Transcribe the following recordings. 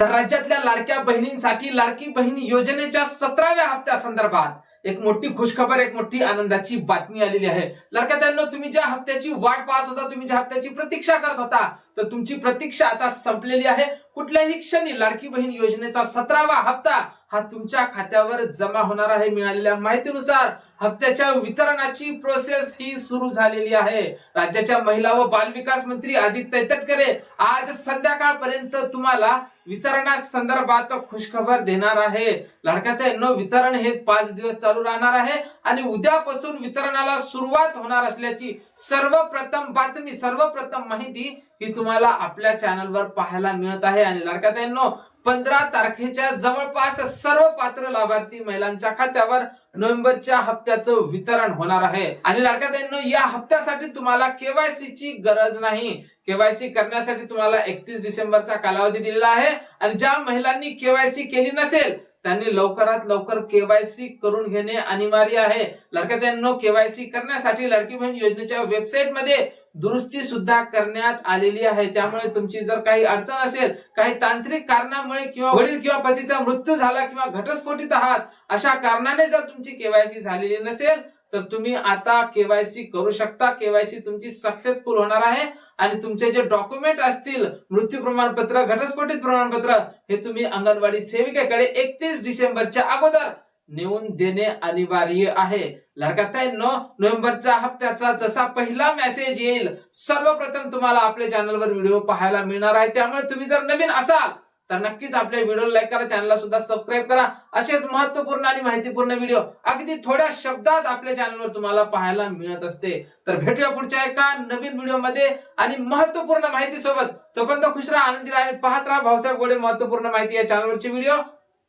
तर राज्यातल्या लाडक्या बहिणींसाठी लाडकी बहिणी योजनेच्या सतराव्या हप्त्या संदर्भात एक मोठी खुशखबर एक मोठी आनंदाची बातमी आलेली आहे. लाडक्या त्यांना तुम्ही ज्या हप्त्याची वाट पाहत होता तुम्ही ज्या हप्त्याची प्रतीक्षा करत होता तर तुमची प्रतीक्षा आता संपलेली आहे. कुठल्याही क्षणी लाडकी बहीण योजनेचा सतरावा हप्ता हा तुमच्या खात्यावर जमा होणार आहे. मिळालेल्या माहितीनुसार हप्त्याच्या वितरणाची प्रोसेस ही सुरू झालेली आहे. राज्याच्या महिला व बालविकास मंत्री आदित्य तटकरे आज संध्याकाळपर्यंत तुम्हाला वितरणा संदर्भात खुशखबर देणार आहे. लाडक्यात वितरण हे पाच दिवस चालू राहणार आहे आणि उद्यापासून वितरणाला सुरुवात होणार असल्याची सर्वप्रथम बातमी सर्वप्रथम माहिती ही तुम्हाला आपल्या चॅनलवर पाहायला मिळत आहे. आणि लाडक्यात पंधरा तारखेच्या जवळपास सर्व पात्र लाभार्थी महिलांच्या खात्यावर नोव्हेंबरच्या हप्त्याचं वितरण होणार आहे. आणि लाडक्यात या हप्त्यासाठी तुम्हाला केवायसी ची गरज नाही. केवायसी करण्यासाठी तुम्हाला एकतीस डिसेंबरचा कालावधी दिलेला आहे. आणि ज्या महिलांनी केवायसी केली नसेल त्यांनी लवकरात लवकर केवायसी करून घेणे अनिवार्य आहे. लाडक्यात केवायसी करण्यासाठी लडकी बहीण योजनेच्या वेबसाईटमध्ये दुरुस्ती सुद्धा करण्यात आलेली आहे. त्यामुळे तुमची जर काही अडचण असेल काही तांत्रिक कारणामुळे किंवा वडील किंवा पतीचा मृत्यू झाला किंवा घटस्फोटीत आहात अशा कारणाने जर तुमची केवायसी झालेली नसेल तर तुम्ही आता केवायसी करू शकता. केवायसी तुमची सक्सेसफुल होणार आहे. आणि तुमचे जे डॉक्युमेंट असतील मृत्यू प्रमाणपत्र घटस्फोटित प्रमाणपत्र हे तुम्ही अंगणवाडी सेविकेकडे एकतीस डिसेंबरच्या अगोदर नेऊन देणे अनिवार्य आहे. लडकात नोव्हेंबरच्या हप्त्याचा जसा पहिला मेसेज येईल सर्वप्रथम तुम्हाला आपल्या चॅनलवर व्हिडिओ पाहायला मिळणार आहे. त्यामुळे तुम्ही जर नवीन असाल तर नक्कीच आपल्या व्हिडिओ लाईक करा चॅनलला सुद्धा सबस्क्राईब करा. असेच महत्त्वपूर्ण आणि माहितीपूर्ण व्हिडिओ अगदी थोड्या शब्दात आपल्या चॅनलवर तुम्हाला पाहायला मिळत असते. तर भेटूया पुढच्या एका नवीन व्हिडिओमध्ये आणि महत्त्वपूर्ण माहिती सोबत. तोपर्यंत खुश राहा आनंदी राहा आणि पाहत राहा भाऊसाहेब गोडे महत्त्वपूर्ण माहिती या चॅनलवरची व्हिडिओ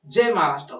जय महाराष्ट्र.